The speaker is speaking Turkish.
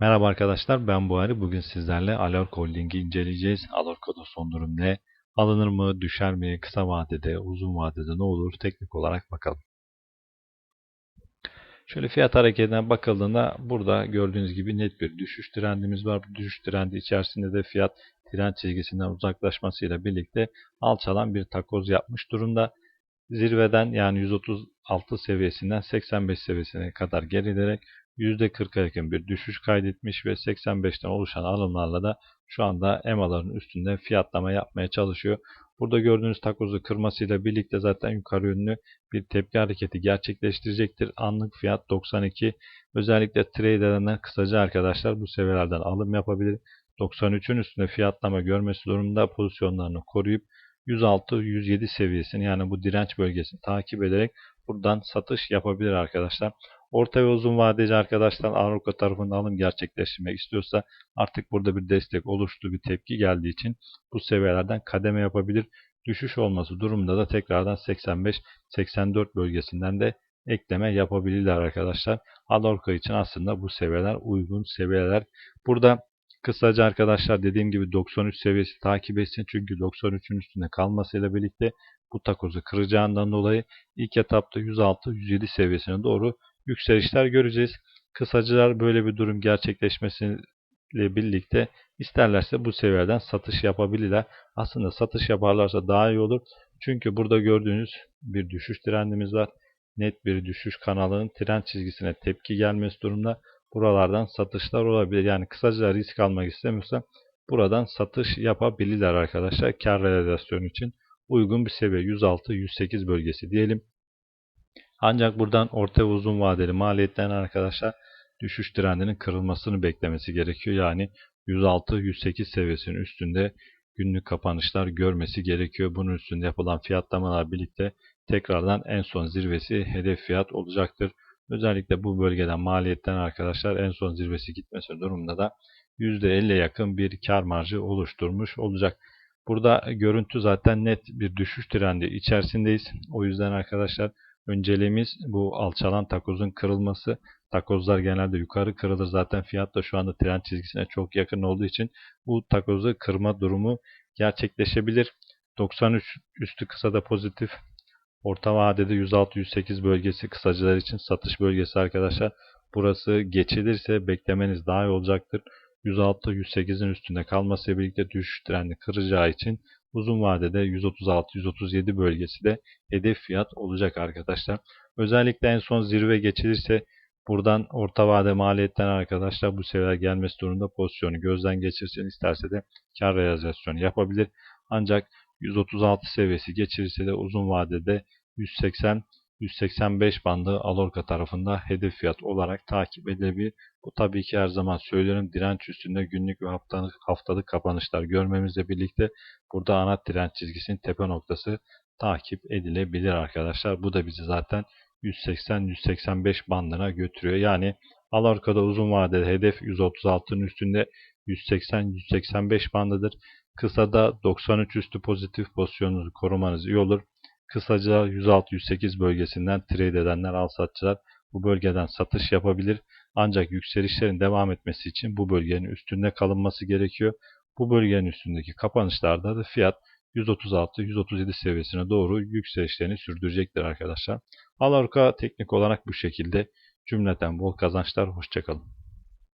Merhaba arkadaşlar ben Buhari. Bugün sizlerle Alork Holding'i inceleyeceğiz. Alorka'da son durum ne? Alınır mı? Düşer mi? Kısa vadede, uzun vadede ne olur? Teknik olarak bakalım. Şöyle fiyat hareketine bakıldığında burada gördüğünüz gibi net bir düşüş trendimiz var. Bu düşüş trendi içerisinde de fiyat trend çizgisinden uzaklaşmasıyla birlikte alçalan bir takoz yapmış durumda. Zirveden yani 136 seviyesinden 85 seviyesine kadar gerilerek %40'a yakın bir düşüş kaydetmiş ve 85'ten oluşan alımlarla da şu anda EMA'ların üstünde fiyatlama yapmaya çalışıyor. Burada gördüğünüz takozu kırmasıyla birlikte zaten yukarı yönlü bir tepki hareketi gerçekleştirecektir. Anlık fiyat 92. Özellikle trade edenler kısaca arkadaşlar bu seviyelerden alım yapabilir. 93'ün üstünde fiyatlama görmesi durumunda pozisyonlarını koruyup 106-107 seviyesini yani bu direnç bölgesini takip ederek buradan satış yapabilir arkadaşlar. Orta ve uzun vadeci arkadaşlar Avrupa tarafında alım gerçekleştirmek istiyorsa artık burada bir destek oluştu, bir tepki geldiği için bu seviyelerden kademe yapabilir. Düşüş olması durumunda da tekrardan 85-84 bölgesinden de ekleme yapabilirler arkadaşlar. Alorka için aslında bu seviyeler uygun seviyeler. Burada kısaca arkadaşlar dediğim gibi 93 seviyesi takip etsin. Çünkü 93'ün üstünde kalmasıyla birlikte bu takozu kıracağından dolayı ilk etapta 106-107 seviyesine doğru yükselişler göreceğiz. Kısacılar böyle bir durum gerçekleşmesiyle birlikte isterlerse bu seviyeden satış yapabilirler. Aslında satış yaparlarsa daha iyi olur. Çünkü burada gördüğünüz bir düşüş trendimiz var. Net bir düşüş kanalının trend çizgisine tepki gelmesi durumda buralardan satışlar olabilir. Yani kısaca risk almak istemiyorsa buradan satış yapabilirler arkadaşlar. Kar realizasyonu için uygun bir seviye 106-108 bölgesi diyelim. Ancak buradan orta ve uzun vadeli maliyetlerin arkadaşlar düşüş trendinin kırılmasını beklemesi gerekiyor. Yani 106-108 seviyesinin üstünde günlük kapanışlar görmesi gerekiyor. Bunun üstünde yapılan fiyatlamalar birlikte tekrardan en son zirvesi hedef fiyat olacaktır. Özellikle bu bölgeden maliyetten arkadaşlar en son zirvesi gitmesi durumunda da %50 yakın bir kar marjı oluşturmuş olacak. Burada görüntü zaten net bir düşüş trendi içerisindeyiz. O yüzden arkadaşlar önceliğimiz bu alçalan takozun kırılması. Takozlar genelde yukarı kırılır. Zaten fiyat da şu anda trend çizgisine çok yakın olduğu için bu takozu kırma durumu gerçekleşebilir. 93 üstü kısa da pozitif. Orta vadede 106-108 bölgesi kısacılar için satış bölgesi arkadaşlar. Burası geçilirse beklemeniz daha iyi olacaktır. 106-108'in üstünde kalması birlikte düşüş trendi kıracağı için uzun vadede 136-137 bölgesi de hedef fiyat olacak arkadaşlar. Özellikle en son zirve geçilirse buradan orta vade maliyetten arkadaşlar bu seviyeler gelmesi durumunda pozisyonu gözden geçirsin isterse de kar realizasyonu yapabilir. Ancak 136 seviyesi geçirirse de uzun vadede 180 185 bandı Alorka tarafında hedef fiyat olarak takip edilebilir. Bu tabii ki her zaman söylüyorum direnç üstünde günlük ve haftalık, haftalık kapanışlar görmemizle birlikte burada ana direnç çizgisinin tepe noktası takip edilebilir arkadaşlar. Bu da bizi zaten 180-185 bandına götürüyor. Yani Alorka'da uzun vadeli hedef 136'nın üstünde 180-185 bandıdır. Kısada 93 üstü pozitif pozisyonunuzu korumanız iyi olur. Kısaca 106-108 bölgesinden trade edenler, al satçılar bu bölgeden satış yapabilir. Ancak yükselişlerin devam etmesi için bu bölgenin üstünde kalınması gerekiyor. Bu bölgenin üstündeki kapanışlarda da fiyat 136-137 seviyesine doğru yükselişlerini sürdürecektir arkadaşlar. Alarka teknik olarak bu şekilde cümleten bol kazançlar. Hoşçakalın.